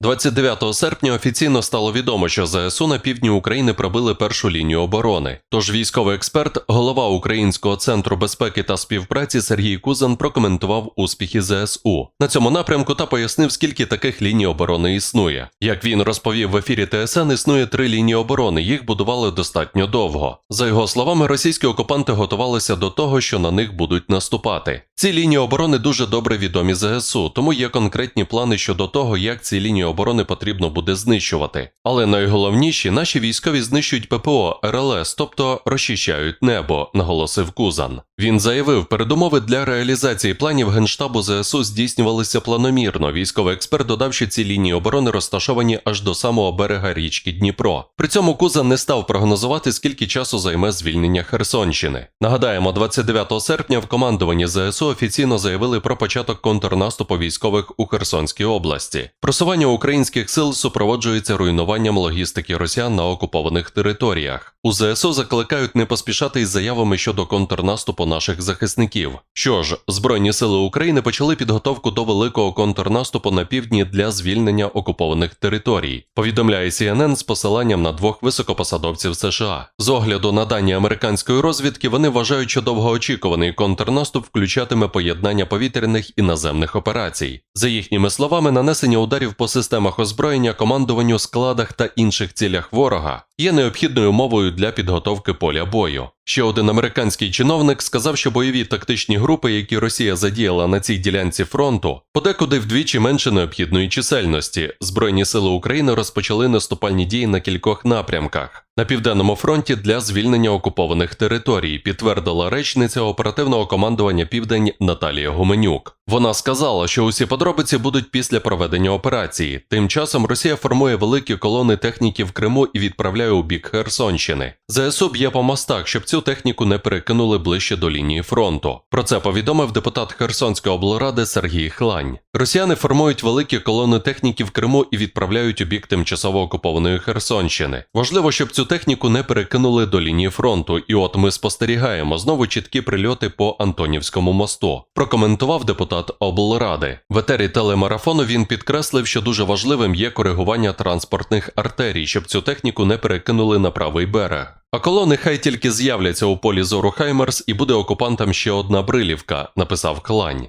29 серпня офіційно стало відомо, що ЗСУ на півдні України пробили першу лінію оборони. Тож військовий експерт, голова Українського центру безпеки та співпраці Сергій Кузан прокоментував успіхи ЗСУ на цьому напрямку та пояснив, скільки таких ліній оборони існує. Як він розповів в ефірі ТСН, існує три лінії оборони. Їх будували достатньо довго. За його словами, російські окупанти готувалися до того, що на них будуть наступати. Ці лінії оборони дуже добре відомі ЗСУ, тому є конкретні плани щодо того, як ці лінії оборони потрібно буде знищувати. Але найголовніші наші військові знищують ППО РЛС, тобто розчищають небо, наголосив Кузан. Він заявив, передумови для реалізації планів генштабу ЗСУ здійснювалися планомірно. Військовий експерт додав, що ці лінії оборони розташовані аж до самого берега річки Дніпро. При цьому Кузан не став прогнозувати, скільки часу займе звільнення Херсонщини. Нагадаємо, 29 серпня в командуванні ЗСУ офіційно заявили про початок контрнаступу військових у Херсонській області. Просування українських сил супроводжується руйнуванням логістики росіян на окупованих територіях. У ЗСУ закликають не поспішати із заявами щодо контрнаступу наших захисників. Що ж, Збройні сили України почали підготовку до великого контрнаступу на півдні для звільнення окупованих територій. Повідомляє CNN з посиланням на двох високопосадовців США. З огляду на дані американської розвідки вони вважають, що довгоочікуваний контрнаступ включатиме поєднання повітряних і наземних операцій. За їхніми словами, нанесення ударів по системах озброєння, командуванню, складах та інших цілях ворога є необхідною умовою для підготовки поля бою. Ще один американський чиновник сказав, що бойові тактичні групи, які Росія задіяла на цій ділянці фронту, подекуди вдвічі менше необхідної чисельності. Збройні сили України розпочали наступальні дії на кількох напрямках. На південному фронті для звільнення окупованих територій підтвердила речниця оперативного командування Південь Наталія Гуменюк. Вона сказала, що усі подробиці будуть після проведення операції. Тим часом Росія формує великі колони техніки в Криму і відправляє у бік Херсонщини. ЗСУ б'є по мостах, щоб цю техніку не перекинули ближче до лінії фронту. Про це повідомив депутат Херсонської облради Сергій Хлань. Росіяни формують великі колони техніки в Криму і відправляють у бік тимчасово окупованої Херсонщини. Важливо, щоб цю техніку не перекинули до лінії фронту, і от ми спостерігаємо знову чіткі прильоти по Антонівському мосту. Прокоментував депутат облради. В етері телемарафону він підкреслив, що дуже важливим є коригування транспортних артерій, щоб цю техніку не перекинули на правий берег. А колони хай тільки з'являться у полі зору Хаймерс і буде окупантам ще одна брилівка, написав Клань.